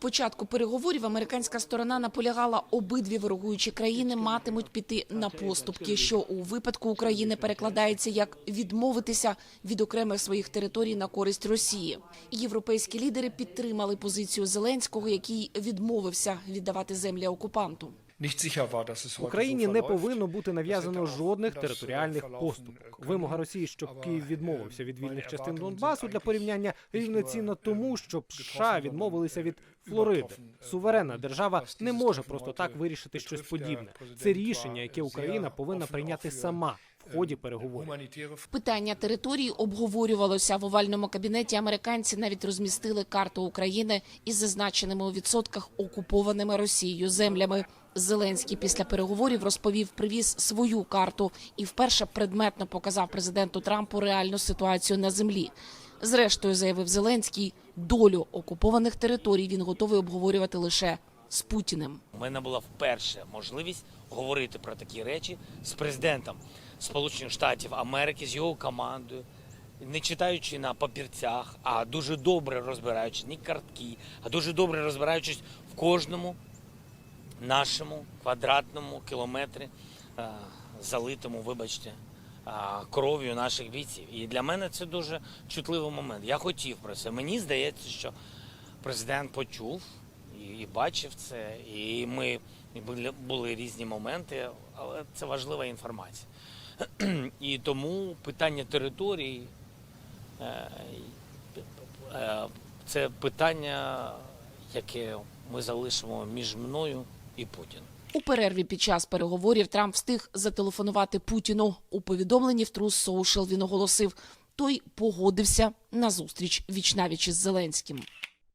початку переговорів американська сторона наполягала, обидві ворогуючі країни матимуть піти на поступки, що у випадку України перекладається як відмовитися від окремих своїх територій на користь Росії. Європейські лідери підтримали позицію Зеленського, який відмовився віддавати землі окупанту. Україні не повинно бути нав'язано жодних територіальних поступок. Вимога Росії, щоб Київ відмовився від вільних частин Донбасу для порівняння рівноцінно тому, щоб США відмовилися від Флориди. Суверенна держава не може просто так вирішити щось подібне. Це рішення, яке Україна повинна прийняти сама в ході переговорів. Питання території обговорювалося в овальному кабінеті. Американці навіть розмістили карту України із зазначеними у відсотках окупованими Росією землями. Зеленський після переговорів розповів, привіз свою карту і вперше предметно показав президенту Трампу реальну ситуацію на землі. Зрештою, заявив Зеленський, долю окупованих територій він готовий обговорювати лише з Путіним. У мене була вперше можливість говорити про такі речі з президентом Сполучених Штатів Америки, з його командою, не читаючи на папірцях, а дуже добре розбираючись, не картки, а дуже добре розбираючись в кожному нашому квадратному кілометрі, е, залитому, вибачте, кров'ю наших бійців. І для мене це дуже чутливий момент. Я хотів про це. Мені здається, що президент почув і, бачив це, і ми були різні моменти, але це важлива інформація. І тому питання території е, е, це питання, яке ми залишимо між мною і Путіним. У перерві під час переговорів Трамп встиг зателефонувати Путіну. У повідомленні в Трус Social він оголосив, той погодився на зустріч вічнавіч із Зеленським.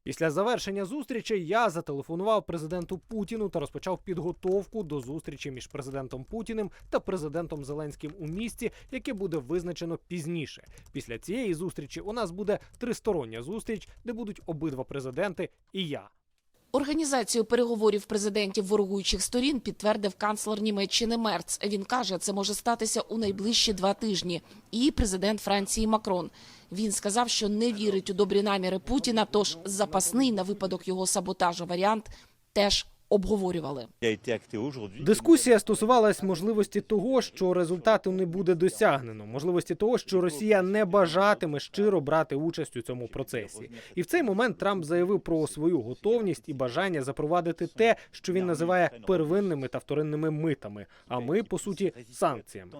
Після завершення зустрічі я зателефонував президенту Путіну та розпочав підготовку до зустрічі між президентом Путіним та президентом Зеленським у місті, яке буде визначено пізніше. Після цієї зустрічі у нас буде тристороння зустріч, де будуть обидва президенти і я. Організацію переговорів президентів ворогуючих сторін підтвердив канцлер Німеччини Мерц. Він каже, це може статися у найближчі два тижні. І президент Франції Макрон. Він сказав, що не вірить у добрі наміри Путіна. Тож запасний на випадок його саботажу варіант теж обговорювали. Дискусія стосувалась можливості того, що результату не буде досягнено, можливості того, що Росія не бажатиме щиро брати участь у цьому процесі. І в цей момент Трамп заявив про свою готовність і бажання запровадити те, що він називає первинними та вторинними митами. А ми по суті санкціями.